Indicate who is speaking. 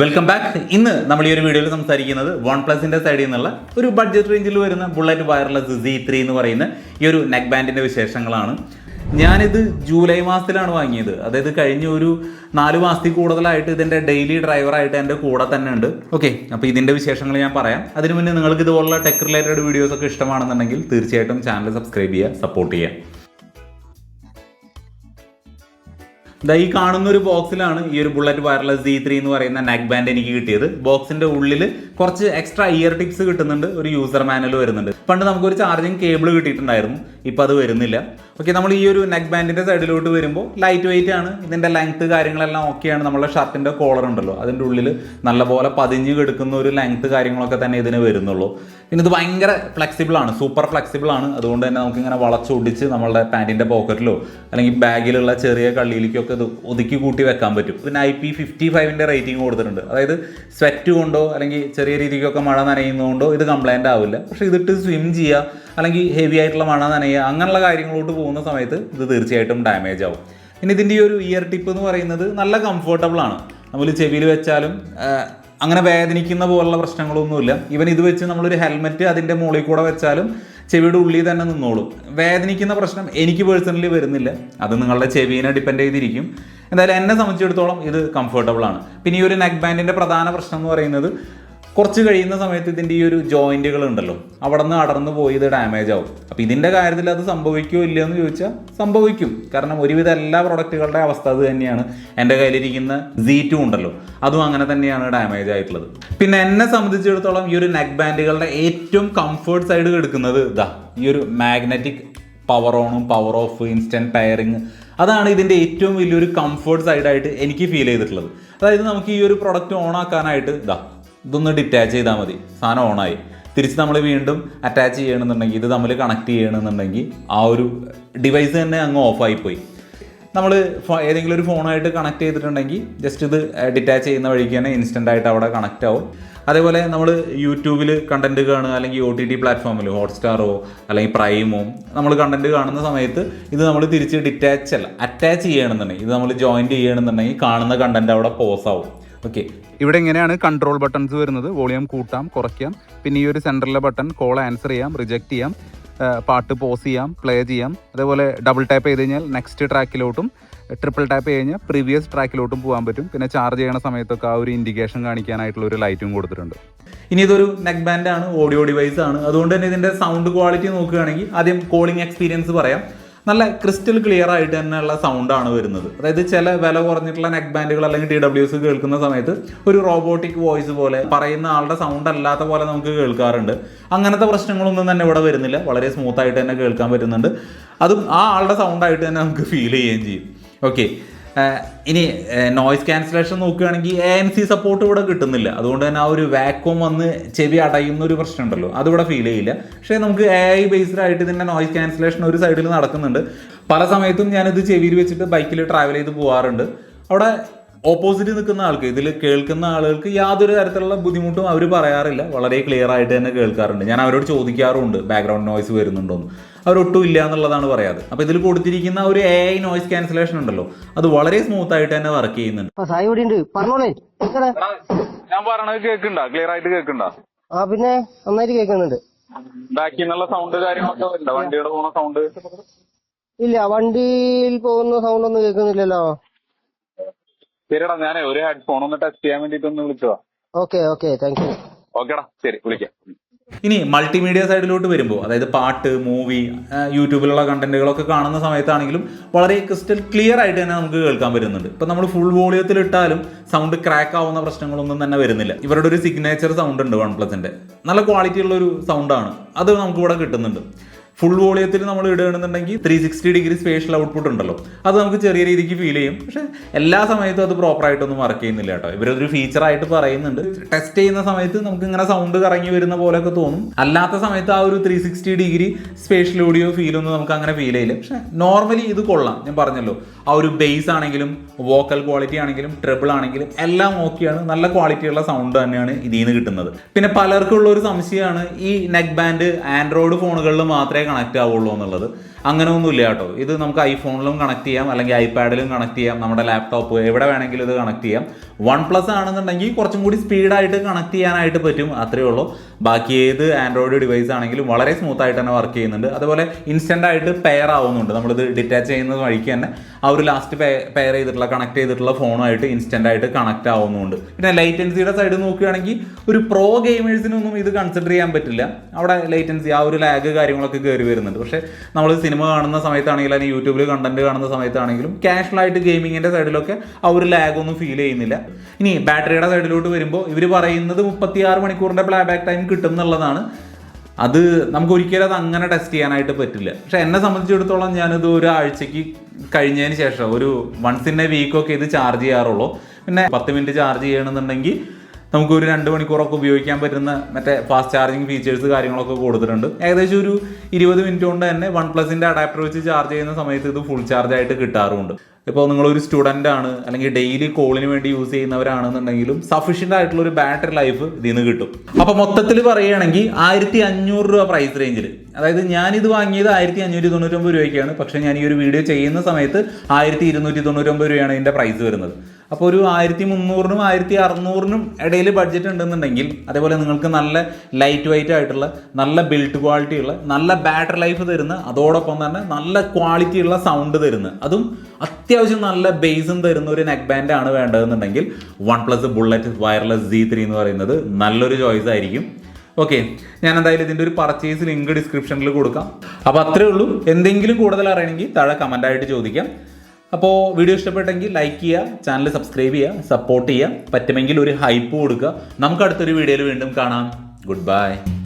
Speaker 1: Welcome back ഇന്ന് നമ്മൾ ഈ ഒരു വീഡിയോയിൽ സംസാരിക്കുന്നത് വൺ പ്ലസിന്റെ സൈഡിൽ നിന്നുള്ള ഒരു ബഡ്ജറ്റ് റേഞ്ചിൽ വരുന്ന ബുള്ളറ്റ് വയർലെസ് സി ത്രീ എന്ന് പറയുന്ന ഈ ഒരു നെക്ക് ബാൻഡിന്റെ വിശേഷങ്ങളാണ്. ഞാനിത് ജൂലൈ മാസത്തിലാണ് വാങ്ങിയത്. അതായത് കഴിഞ്ഞ ഒരു നാല് മാസത്തിൽ കൂടുതലായിട്ട് ഇതിന്റെ ഡെയിലി ഡ്രൈവറായിട്ട് എന്റെ കൂടെ തന്നെ ഉണ്ട്. ഓക്കെ അപ്പോൾ ഇതിന്റെ വിശേഷങ്ങൾ ഞാൻ പറയാം. അതിനു മുന്നേ നിങ്ങൾക്ക് ഇതുപോലുള്ള ടെക് റിലേറ്റഡ് വീഡിയോസ് ഒക്കെ ഇഷ്ടമാണെന്നുണ്ടെങ്കിൽ തീർച്ചയായിട്ടും ചാനൽ സബ്സ്ക്രൈബ് ചെയ്യുക സപ്പോർട്ട് ചെയ്യുക. ദാ ഈ കാണുന്ന ഒരു ബോക്സിലാണ് ഈ ഒരു ബുള്ളറ്റ് വയർലെസ് ജി ത്രീ എന്ന് പറയുന്ന നെക്ക് ബാൻഡ് എനിക്ക് കിട്ടിയത്. ബോക്സിന്റെ ഉള്ളിൽ കുറച്ച് എക്സ്ട്രാ ഇയർ ടിപ്സ് കിട്ടുന്നുണ്ട്. ഒരു യൂസർ മാനുവൽ വരുന്നുണ്ട്. പണ്ട് നമുക്കൊരു ചാർജിങ് കേബിൾ കിട്ടിയിട്ടുണ്ടായിരുന്നു. ഇപ്പം അത് വരുന്നില്ല. ഓക്കെ നമ്മൾ ഈ ഒരു നെക്ക് ബാൻഡിന്റെ സൈഡിലോട്ട് വരുമ്പോൾ ലൈറ്റ് വെയിറ്റ് ആണ്. ഇതിന്റെ ലെങ്ത്ത് കാര്യങ്ങളെല്ലാം ഓക്കെയാണ് നമ്മുടെ ഷർട്ടിന്റെ കോളർ ഉണ്ടല്ലോ. അതിന്റെ ഉള്ളിൽ നല്ലപോലെ പതിഞ്ഞ് കിടക്കുന്ന ഒരു ലെങ്ത്ത് കാര്യങ്ങളൊക്കെ തന്നെ ഇതിന് വരുന്നുള്ളൂ. പിന്നെ ഇത് ഭയങ്കര ഫ്ലെക്സിബിൾ ആണ്. സൂപ്പർ ഫ്ലെക്സിബിൾ ആണ്. അതുകൊണ്ട് തന്നെ നമുക്ക് ഇങ്ങനെ വളച്ചൊടിച്ച് നമ്മളുടെ പാന്റിന്റെ പോക്കറ്റിലോ അല്ലെങ്കിൽ ബാഗിലുള്ള ചെറിയ കള്ളിയിലേക്കൊക്കെ ഇത് ഒതുക്കി കൂട്ടി വെക്കാൻ പറ്റും. പിന്നെ ഐ പി ഫിഫ്റ്റി ഫൈവിന്റെ റേറ്റിംഗ് കൊടുത്തിട്ടുണ്ട്. അതായത് സ്വെറ്റ് കൊണ്ടോ അല്ലെങ്കിൽ ചെറിയ രീതിക്കൊക്കെ മഴ നനയുന്നതുകൊണ്ടോ ഇത് കംപ്ലൈന്റ് ആവില്ല. പക്ഷേ ഇതിട്ട് സ്വിം ചെയ്യുക അല്ലെങ്കിൽ ഹെവി ആയിട്ടുള്ള മഴ നനയുക അങ്ങനെയുള്ള കാര്യങ്ങളോട്ട് പോകുന്ന സമയത്ത് ഇത് തീർച്ചയായിട്ടും ഡാമേജ് ആവും. പിന്നെ ഇതിന്റെ ഈ ഒരു ഇയർ ടിപ്പ് എന്ന് പറയുന്നത് നല്ല കംഫർട്ടബിൾ ആണ്. നമ്മൾ ചെവിയിൽ വെച്ചാലും അങ്ങനെ വേദനിക്കുന്ന പോലുള്ള പ്രശ്നങ്ങളൊന്നുമില്ല. ഇവൻ ഇത് വെച്ച് നമ്മളൊരു ഹെൽമെറ്റ് അതിന്റെ മുകളിൽ കൂടെ വെച്ചാലും ചെവിയുടെ ഉള്ളിൽ തന്നെ നിന്നോളും. വേദനിക്കുന്ന പ്രശ്നം എനിക്ക് പേഴ്സണലി വരുന്നില്ല. അത് നിങ്ങളുടെ ചെവിനെ ഡിപ്പെൻഡ് ചെയ്തിരിക്കും. എന്തായാലും എന്നെ സംബന്ധിച്ചിടത്തോളം ഇത് കംഫർട്ടബിൾ ആണ്. പിന്നെ ഈ ഒരു നെക്ക് ബാൻഡിന്റെ പ്രധാന പ്രശ്നം എന്ന് പറയുന്നത് കുറച്ച് കഴിയുന്ന സമയത്ത് ഇതിന്റെ ഈ ഒരു ജോയിന്റുകൾ ഉണ്ടല്ലോ അവിടെ നിന്ന് അടർന്നു പോയി ഇത് ഡാമേജ് ആവും. അപ്പോൾ ഇതിന്റെ കാര്യത്തിൽ അത് സംഭവിക്കുമോ ഇല്ലയോ എന്ന് ചോദിച്ചാൽ സംഭവിക്കും. കാരണം ഒരുവിധ എല്ലാ പ്രൊഡക്റ്റുകളുടെ അവസ്ഥ അത് തന്നെയാണ്. എന്റെ കയ്യിലിരിക്കുന്ന സി ടു ഉണ്ടല്ലോ അതും അങ്ങനെ തന്നെയാണ് ഡാമേജ് ആയിട്ടുള്ളത്. പിന്നെ എന്നെ സംബന്ധിച്ചിടത്തോളം ഈ ഒരു നെക്ക് ബാൻഡുകളുടെ ഏറ്റവും കംഫർട്ട് സൈഡ് എടുക്കുന്നത് ഇതാ ഈ ഒരു മാഗ്നറ്റിക് പവർ ഓണും പവർ ഓഫ് ഇൻസ്റ്റന്റ് ടയറിങ് അതാണ് ഇതിന്റെ ഏറ്റവും വലിയൊരു കംഫർട്ട് സൈഡായിട്ട് എനിക്ക് ഫീൽ ചെയ്തിട്ടുള്ളത്. അതായത് നമുക്ക് ഈ ഒരു പ്രൊഡക്റ്റ് ഓൺ ആക്കാനായിട്ട് ഇതാ ഇതൊന്ന് ഡിറ്റാച്ച് ചെയ്താൽ മതി. സാധനം ഓണായി തിരിച്ച് നമ്മൾ വീണ്ടും അറ്റാച്ച് ചെയ്യണമെന്നുണ്ടെങ്കിൽ ഇത് തമ്മിൽ കണക്ട് ചെയ്യണമെന്നുണ്ടെങ്കിൽ ആ ഒരു ഡിവൈസ് തന്നെ അങ്ങ് ഓഫായിപ്പോയി നമ്മൾ ഏതെങ്കിലും ഒരു ഫോണായിട്ട് കണക്ട് ചെയ്തിട്ടുണ്ടെങ്കിൽ ജസ്റ്റ് ഇത് ഡിറ്റാച്ച് ചെയ്യുന്ന വഴിക്ക് തന്നെ ഇൻസ്റ്റന്റ് ആയിട്ട് അവിടെ കണക്റ്റ് ആവും. അതേപോലെ നമ്മൾ യൂട്യൂബിൽ കണ്ടന്റ് കാണുക അല്ലെങ്കിൽ ഒ ടി ടി പ്ലാറ്റ്ഫോമിൽ ഹോട്ട്സ്റ്റാറോ അല്ലെങ്കിൽ പ്രൈമോ നമ്മൾ കണ്ടന്റ് കാണുന്ന സമയത്ത് ഇത് നമ്മൾ തിരിച്ച് ഡിറ്റാച്ച് അല്ല അറ്റാച്ച് ചെയ്യണമെന്നുണ്ടെങ്കിൽ ഇത് നമ്മൾ ജോയിന്റ് ചെയ്യണമെന്നുണ്ടെങ്കിൽ കാണുന്ന കണ്ടന്റ് അവിടെ പോസ് ആവും. ഓക്കെ
Speaker 2: ഇവിടെ ഇങ്ങനെയാണ് കൺട്രോൾ ബട്ടൺസ് വരുന്നത്? വോളിയം കൂട്ടാം കുറയ്ക്കാം. പിന്നെ ഈ ഒരു സെന്ററിലെ ബട്ടൺ കോൾ ആൻസർ ചെയ്യാം റിജക്റ്റ് ചെയ്യാം പാട്ട് പോസ് ചെയ്യാം പ്ലേ ചെയ്യാം. അതേപോലെ ഡബിൾ ടാപ്പ് ചെയ്ത് കഴിഞ്ഞാൽ നെക്സ്റ്റ് ട്രാക്കിലോട്ടും ട്രിപ്പിൾ ടാപ്പ് ചെയ്ത് കഴിഞ്ഞാൽ പ്രീവിയസ് ട്രാക്കിലോട്ടും പോകാൻ പറ്റും. പിന്നെ ചാർജ് ചെയ്യണ സമയത്തൊക്കെ ആ ഒരു ഇൻഡിക്കേഷൻ കാണിക്കാനായിട്ടുള്ള ഒരു ലൈറ്റും കൊടുത്തിട്ടുണ്ട്.
Speaker 1: ഇനി ഇതൊരു നെക്ക് ബാൻഡ് ആണ് ഓഡിയോ ഡിവൈസ് ആണ്. അതുകൊണ്ട് തന്നെ ഇതിന്റെ സൗണ്ട് ക്വാളിറ്റി നോക്കുകയാണെങ്കിൽ ആദ്യം കോളിംഗ് എക്സ്പീരിയൻസ് പറയാം. നല്ല ക്രിസ്റ്റൽ ക്ലിയർ ആയിട്ട് തന്നെയുള്ള സൗണ്ടാണ് വരുന്നത്. അതായത് ചില വില കുറഞ്ഞിട്ടുള്ള നെക്ക് ബാൻഡുകൾ അല്ലെങ്കിൽ ടി ഡബ്ല്യൂസ് കേൾക്കുന്ന സമയത്ത് ഒരു റോബോട്ടിക് വോയിസ് പോലെ പറയുന്ന ആളുടെ സൗണ്ട് അല്ലാത്ത പോലെ നമുക്ക് കേൾക്കാറുണ്ട്. അങ്ങനത്തെ പ്രശ്നങ്ങളൊന്നും തന്നെ ഇവിടെ വരുന്നില്ല. വളരെ സ്മൂത്ത് ആയിട്ട് തന്നെ കേൾക്കാൻ പറ്റുന്നുണ്ട്. അതും ആ ആളുടെ സൗണ്ടായിട്ട് തന്നെ നമുക്ക് ഫീൽ ചെയ്യുകയും ചെയ്യും. ഓക്കെ ഇനി നോയ്സ് ക്യാൻസലേഷൻ നോക്കുകയാണെങ്കിൽ എ എൻ സി സപ്പോർട്ട് ഇവിടെ കിട്ടുന്നില്ല. അതുകൊണ്ട് തന്നെ ആ ഒരു വാക്വം വന്ന് ചെവി അടയുന്ന ഒരു പ്രശ്നം ഉണ്ടല്ലോ അതിവിടെ ഫീൽ ചെയ്യില്ല. പക്ഷേ നമുക്ക് എ ഐ ബേസ്ഡ് ആയിട്ട് ഇതിന്റെ നോയ്സ് ക്യാൻസലേഷൻ ഒരു സൈഡിൽ നടക്കുന്നുണ്ട്. പല സമയത്തും ഞാനിത് ചെവിയിൽ വെച്ചിട്ട് ബൈക്കിൽ ട്രാവൽ ചെയ്ത് പോകാറുണ്ട് അവിടെ ഓപ്പോസിറ്റ് നിൽക്കുന്ന ആൾക്ക് ഇതിൽ കേൾക്കുന്ന ആളുകൾക്ക് യാതൊരു തരത്തിലുള്ള ബുദ്ധിമുട്ടും അവർ പറയാറില്ല. വളരെ ക്ലിയർ ആയിട്ട് തന്നെ കേൾക്കാറുണ്ട്. ഞാൻ അവരോട് ചോദിക്കാറുണ്ട് ബാക്ക്ഗ്രൗണ്ട് നോയ്സ് വരുന്നുണ്ടോന്ന്. അവരൊട്ടും ഇല്ല എന്നുള്ളതാണ് പറയാറ് അപ്പോൾ ഇതിൽ കൊടുത്തിരിക്കുന്ന ഒരു എ ഐ നോയ്സ് ക്യാൻസലേഷൻ ഉണ്ടല്ലോ അത് വളരെ സ്മൂത്ത് ആയിട്ട് തന്നെ വർക്ക് ചെയ്യുന്നുണ്ട്.
Speaker 2: ഞാൻ പറയണത് കേൾക്കണ്ട? ക്ലിയർ ആയിട്ട് കേൾക്കണ്ട?
Speaker 3: ആ പിന്നെ നന്നായിട്ട് കേൾക്കുന്നുണ്ട്.
Speaker 2: ബാക്കിൽ നിന്നുള്ള സൗണ്ട് കാര്യങ്ങളൊക്കെ വണ്ടിയുടെ പോണ സൗണ്ട്
Speaker 3: ഇല്ല വണ്ടിയിൽ പോകുന്ന സൗണ്ട് ഒന്നും കേൾക്കുന്നില്ലല്ലോ.
Speaker 2: ശരിടാ ഞാനേ ഒരു ഹെഡ്ഫോൺ ഒന്ന് ടെസ്റ്റ് ചെയ്യാൻ വേണ്ടിട്ട് ഒന്ന് വിളിച്ചതാ.
Speaker 3: ഓക്കെ ഓക്കെ താങ്ക് യു
Speaker 2: ഓക്കേടാ ശരി വിളിക്കാം.
Speaker 1: ഇനി മൾട്ടിമീഡിയ സൈഡിലോട്ട് വരുമ്പോൾ അതായത് പാട്ട് മൂവി യൂട്യൂബിലുള്ള കണ്ടന്റുകളൊക്കെ കാണുന്ന സമയത്താണെങ്കിലും വളരെ ക്രിസ്റ്റൽ ക്ലിയർ ആയിട്ട് തന്നെ നമുക്ക് കേൾക്കാൻ വരുന്നുണ്ട് ഇപ്പം നമ്മൾ ഫുൾ വോളിയത്തിൽ ഇട്ടാലും സൗണ്ട് ക്രാക്ക് ആവുന്ന പ്രശ്നങ്ങളൊന്നും തന്നെ വരുന്നില്ല. ഇവരുടെ ഒരു സിഗ്നേച്ചർ സൗണ്ട് ഉണ്ട് വൺ പ്ലസിന്റെ നല്ല ക്വാളിറ്റി ഉള്ള ഒരു സൗണ്ടാണ് അത് നമുക്ക് ഇവിടെ കിട്ടുന്നുണ്ട്. ഫുൾ വോളിയത്തിൽ നമ്മൾ ഇടുകയാണെന്നുണ്ടെങ്കിൽ three sixty degree spatial output ഉണ്ടല്ലോ. അത് നമുക്ക് ചെറിയ രീതിക്ക് ഫീൽ ചെയ്യും. പക്ഷെ എല്ലാ സമയത്തും അത് പ്രോപ്പറായിട്ടൊന്നും വർക്ക് ചെയ്യുന്നില്ല കേട്ടോ. ഇവരൊരു ഫീച്ചർ ആയിട്ട് പറയുന്നുണ്ട്. ടെസ്റ്റ് ചെയ്യുന്ന സമയത്ത് നമുക്ക് ഇങ്ങനെ സൗണ്ട് കറങ്ങി വരുന്ന പോലെയൊക്കെ തോന്നും. അല്ലാത്ത സമയത്ത് ആ ഒരു three sixty degree spatial audio ഫീലൊന്നും നമുക്ക് അങ്ങനെ ഫീൽ ചെയ്യില്ല. പക്ഷെ നോർമലി ഇത് കൊള്ളാം. ഞാൻ പറഞ്ഞല്ലോ. ആ ഒരു ബേസ് ആണെങ്കിലും വോക്കൽ ക്വാളിറ്റി ആണെങ്കിലും ട്രിബിൾ ആണെങ്കിലും എല്ലാം ഓക്കെയാണ് നല്ല ക്വാളിറ്റിയുള്ള സൗണ്ട് തന്നെയാണ് ഇതിൽ നിന്ന് കിട്ടുന്നത്. പിന്നെ പലർക്കും ഉള്ള ഒരു സംശയമാണ് ഈ നെക്ക് ബാൻഡ് ആൻഡ്രോയിഡ് ഫോണുകളിൽ മാത്രമേ കണക്ട് ആവുള്ളൂ എന്നുള്ളത്. അങ്ങനെ കേട്ടോ. ഇത് നമുക്ക് ഐഫോണിലും കണക്ട് ചെയ്യാം അല്ലെങ്കിൽ ഐപാഡിലും കണക്ട് ചെയ്യാം നമ്മുടെ ലാപ്ടോപ്പ് എവിടെ വേണമെങ്കിലും ഇത് കണക്ട് ചെയ്യാം. വൺ പ്ലസ് ആണെന്നുണ്ടെങ്കിൽ കുറച്ചും കൂടി സ്പീഡായിട്ട് കണക്ട് ചെയ്യാനായിട്ട് പറ്റും അത്രയേ ഉള്ളൂ. ബാക്കി ഏത് ആൻഡ്രോയിഡ് ഡിവൈസ് ആണെങ്കിലും വളരെ സ്മൂത്ത് ആയിട്ട് തന്നെ വർക്ക് ചെയ്യുന്നുണ്ട്. അതുപോലെ ഇൻസ്റ്റന്റ് ആയിട്ട് പെയർ ആവുന്നുണ്ട്. നമ്മളിത് ഡിറ്റാച്ച് ചെയ്യുന്നത് വഴിക്ക് തന്നെ ആ ഒരു ലാസ്റ്റ് പെയർ ചെയ്തിട്ടുള്ള കണക്ട് ചെയ്തിട്ടുള്ള ഫോണുമായിട്ട് ഇൻസ്റ്റന്റ് ആയിട്ട് കണക്ട് ആവുന്നുണ്ട്. പിന്നെ ലൈറ്റൻസിയുടെ സൈഡ് നോക്കുകയാണെങ്കിൽ ഒരു പ്രോ ഗെയിമേഴ്സിനൊന്നും ഇത് കൺസിഡർ ചെയ്യാൻ പറ്റില്ല. അവിടെ ലൈറ്റൻസി ആ ഒരു ലാഗ് കാര്യങ്ങളൊക്കെ കയറി വരുന്നുണ്ട്. പക്ഷേ നമ്മൾ സിനിമ കാണുന്ന സമയത്താണെങ്കിലും അല്ലെങ്കിൽ യൂട്യൂബിൽ കണ്ടന്റ് കാണുന്ന സമയത്താണെങ്കിലും ക്യാഷ്വലായിട്ട് ആയിട്ട് ഗെയിമിങ്ങിന്റെ സൈഡിലൊക്കെ ആ ഒരു ലാഗ് ഒന്നും ഫീൽ ചെയ്യുന്നില്ല. ഇനി ബാറ്ററിയുടെ സൈഡിലോട്ട് വരുമ്പോൾ ഇവർ പറയുന്നത് മുപ്പത്തിയാറ് മണിക്കൂറിന്റെ പ്ലേ ബാക്ക് ടൈം കിട്ടും എന്നുള്ളതാണ്. അത് നമുക്ക് ഒരിക്കലും അത് അങ്ങനെ ടെസ്റ്റ് ചെയ്യാനായിട്ട് പറ്റില്ല. പക്ഷെ എന്നെ സംബന്ധിച്ചിടത്തോളം ഞാനിത് ഒരു ആഴ്ചക്ക് കഴിഞ്ഞതിന് ശേഷം ഒരു വൺസ് ഇൻ എ വീക്കൊക്കെ ഇത് ചാർജ് ചെയ്യാറുള്ളൂ. പിന്നെ പത്ത് മിനിറ്റ് ചാർജ് ചെയ്യണമെന്നുണ്ടെങ്കിൽ നമുക്ക് ഒരു രണ്ട് മണിക്കൂറൊക്കെ ഉപയോഗിക്കാൻ പറ്റുന്ന മറ്റേ ഫാസ്റ്റ് ചാർജിങ് ഫീച്ചേഴ്സ് കാര്യങ്ങളൊക്കെ കൊടുത്തിട്ടുണ്ട്. ഏകദേശം ഒരു ഇരുപത് മിനിറ്റ് കൊണ്ട് തന്നെ വൺ പ്ലസിന്റെ അഡാപ്റ്റർ വെച്ച് ചാർജ് ചെയ്യുന്ന സമയത്ത് ഇത് ഫുൾ ചാർജ് ആയിട്ട് കിട്ടാറുമുണ്ട്. ഇപ്പോൾ നിങ്ങളൊരു സ്റ്റുഡന്റ് ആണ് അല്ലെങ്കിൽ ഡെയിലി കോളിന് വേണ്ടി യൂസ് ചെയ്യുന്നവരാണെന്നുണ്ടെങ്കിലും സഫീഷ്യന്റ് ആയിട്ടുള്ള ഒരു ബാറ്ററി ലൈഫ് ഇതിൽ നിന്ന് കിട്ടും. അപ്പോൾ മൊത്തത്തിൽ പറയുകയാണെങ്കിൽ ആയിരത്തി അഞ്ഞൂറ് രൂപ പ്രൈസ് റേഞ്ചിൽ അതായത് ഞാനിത് വാങ്ങിയത് ആയിരത്തി അഞ്ഞൂറ്റി തൊണ്ണൂറ്റൊമ്പത് രൂപയ്ക്കാണ്. പക്ഷേ ഞാൻ ഈ ഒരു വീഡിയോ ചെയ്യുന്ന സമയത്ത് ആയിരത്തി ഇരുന്നൂറ്റി തൊണ്ണൂറ്റൊമ്പത് രൂപയാണ് ഇതിന്റെ പ്രൈസ് വരുന്നത്. അപ്പോൾ ഒരു ആയിരത്തി മുന്നൂറിനും ആയിരത്തി അറുന്നൂറിനും ഇടയിൽ ബഡ്ജറ്റ് ഉണ്ടെന്നുണ്ടെങ്കിൽ അതേപോലെ നിങ്ങൾക്ക് നല്ല ലൈറ്റ് വെയിറ്റ് ആയിട്ടുള്ള നല്ല ബിൽഡ് ക്വാളിറ്റി ഉള്ള നല്ല ബാറ്ററി ലൈഫ് തരുന്ന അതോടൊപ്പം തന്നെ നല്ല ക്വാളിറ്റി ഉള്ള സൗണ്ട് തരുന്ന അതും അത്യാവശ്യം നല്ല ബേസും തരുന്ന ഒരു നെക്ക് ബാൻഡ് ആണ് വേണ്ടതെന്നുണ്ടെങ്കിൽ OnePlus bullet wireless G three എന്ന് പറയുന്നത് നല്ലൊരു ചോയ്സ് ആയിരിക്കും. ഓക്കെ ഞാൻ എന്തായാലും ഇതിന്റെ ഒരു പർച്ചേസ് ലിങ്ക് ഡിസ്ക്രിപ്ഷനിൽ കൊടുക്കാം. അപ്പോൾ അത്രേ ഉള്ളൂ. എന്തെങ്കിലും കൂടുതൽ അറിയണമെങ്കിൽ താഴെ കമന്റായിട്ട് ചോദിക്കാം. അപ്പോൾ വീഡിയോ ഇഷ്ടപ്പെട്ടെങ്കിൽ ലൈക്ക് ചെയ്യുക ചാനൽ സബ്സ്ക്രൈബ് ചെയ്യുക സപ്പോർട്ട് ചെയ്യുക. പറ്റുമെങ്കിൽ ഒരു ഹൈപ്പ് കൊടുക്കുക. നമുക്ക് അടുത്തൊരു വീഡിയോയിൽ വീണ്ടും കാണാം. Good bye